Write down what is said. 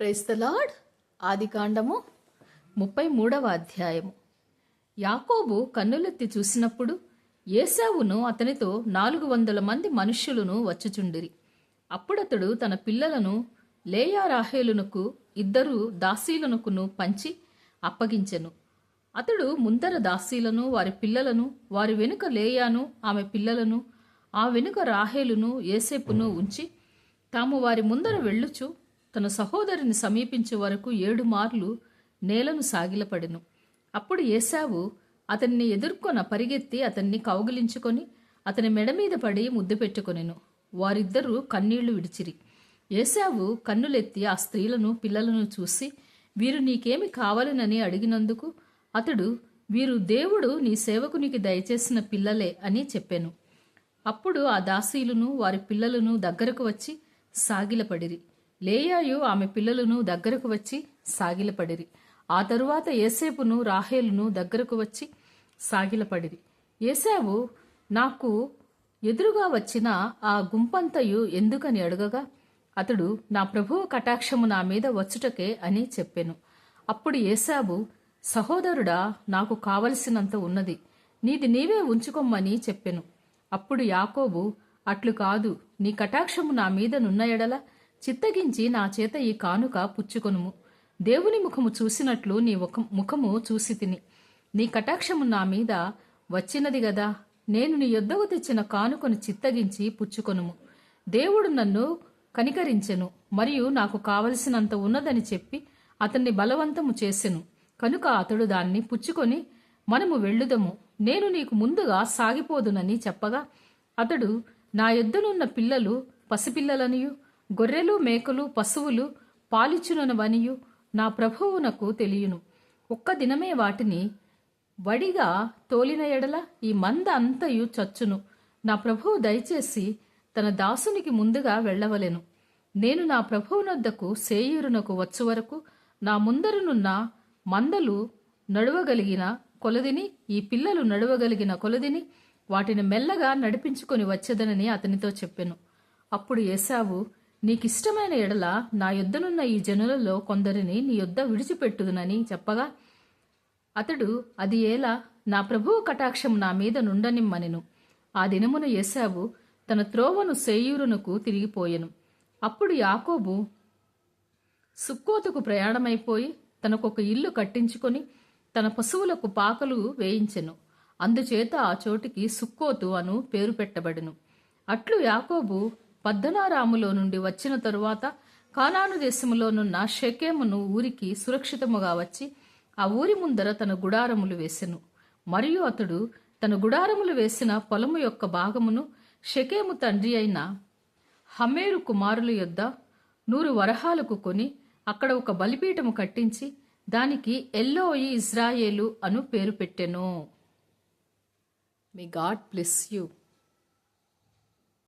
క్రైస్తలాడ్ lord. ఆది కాండము ముప్పై మూడవ అధ్యాయము. యాకోబు కన్నులెత్తి చూసినప్పుడు ఏసావును అతనితో నాలుగు వందల మంది మనుష్యులను వచ్చుచుండిరి. అప్పుడతడు తన పిల్లలను లేయా రాహేలునకు ఇద్దరు దాసీలనుకును పంచి అప్పగించెను. అతడు ముందర దాసీలను వారి పిల్లలను వారి వెనుక లేయాను ఆమె పిల్లలను ఆ వెనుక రాహేలును ఏసేపును ఉంచి తాము వారి ముందర వెళ్ళుచు తన సహోదరిని సమీపించే వరకు ఏడు మార్లు నేలను సాగిలపడెను. అప్పుడు ఏసావు అతన్ని ఎదుర్కొన పరిగెత్తి అతన్ని కౌగిలించుకొని అతని మెడ మీద పడి ముద్దు పెట్టుకొనెను. వారిద్దరూ కన్నీళ్ళు విడిచిరి. ఏసావు కన్నులెత్తి ఆ స్త్రీలను పిల్లలను చూసి వీరు నీకేమి కావాలనని అడిగినందుకు అతడు వీరు దేవుడు నీ సేవకునికి దయచేసిన పిల్లలే అని చెప్పాను. అప్పుడు ఆ దాసీలను వారి పిల్లలను దగ్గరకు వచ్చి సాగిలపడిరి. లేయాయు ఆమె పిల్లలను దగ్గరకు వచ్చి సాగిలపడిరి. ఆ తరువాత ఏసేపును రాహేలును దగ్గరకు వచ్చి సాగిలపడిరి. ఏసావు నాకు ఎదురుగా వచ్చిన ఆ గుంపంతయు ఎందుకని అడగగా? అతడు నా ప్రభువు కటాక్షము నా మీద వచ్చుటకే అని చెప్పెను. అప్పుడు ఏసాబు సహోదరుడా నాకు కావలసినంత ఉన్నది. నీది నీవే ఉంచుకోమ్మని చెప్పెను. అప్పుడు యాకోబు అట్లు కాదు నీ కటాక్షము నా మీద నున్న ఎడల చిత్తగించి నా చేత ఈ కానుక పుచ్చుకొనుము. దేవుని ముఖము చూసినట్లు నీ ఒక ముఖము చూసి తిని. నీ కటాక్షము నా మీద వచ్చినది గదా. నేను నీ యొద్దకు తెచ్చిన కానుకను చిత్తగించి పుచ్చుకొనుము. దేవుడు నన్ను కనికరించెను మరియు నాకు కావలసినంత ఉన్నదని చెప్పి అతన్ని బలవంతము చేసెను. కనుక అతడు దాన్ని పుచ్చుకొని మనము వెళ్ళుదము. నేను నీకు ముందుగా సాగిపోదునని చెప్పగా అతడు నా యొద్దనున్న పిల్లలు పసిపిల్లలనియు గొర్రెలు మేకలు పశువులు పాలిచునవనియు నా ప్రభువునకు తెలియను. ఒక్క దినమే వాటిని వడిగా తోలిన ఎడల ఈ మంద అంతయు చచ్చును. నా ప్రభువు దయచేసి తన దాసునికి ముందుగా వెళ్ళవలెను. నేను నా ప్రభువునొద్దకు సేయూరునకు వచ్చు వరకు నా ముందరనున్న మందలు నడువగలిగిన కొలదిని ఈ పిల్లలు నడవగలిగిన కొలదిని వాటిని మెల్లగా నడిపించుకొని వచ్చేదనని అతనితో చెప్పెను. అప్పుడు ఏసావు నీకిష్టమైన ఎడల నా యొద్దనున్న ఈ జనులలో కొందరిని నీ యొద్ద విడిచిపెట్టుదునని చెప్పగా అతడు అది ఏలా నా ప్రభువు కటాక్షం నా మీద నుండనిమ్మనెను. ఆ దినమున ఏసావు తన త్రోవను సేయూరునకు తిరిగిపోయెను. అప్పుడు యాకోబు సుక్కోతుకు ప్రయాణమైపోయి తనకొక ఇల్లు కట్టించుకొని తన పశువులకు పాకలు వేయించెను. అందుచేత ఆ చోటికి సుక్కోతు అను పేరు పెట్టబడెను. అట్లు యాకోబు పద్దనారాములో నుండి వచ్చిన తరువాత కానాను దేశములోనున్న షెకేమును ఊరికి సురక్షితముగా వచ్చి ఆ ఊరి ముందర తన గుడారములు వేసెను. మరియు అతడు తన గుడారములు వేసిన పొలము యొక్క భాగమును షెకేము తండ్రి అయిన హమేరు కుమారుల యొద్ద నూరు వరహాలకు కొని అక్కడ ఒక బలిపీఠము కట్టించి దానికి ఎల్లోయి ఇజ్రాయేలు అను పేరు పెట్టెను. మీ గాడ్ బ్లెస్ యూ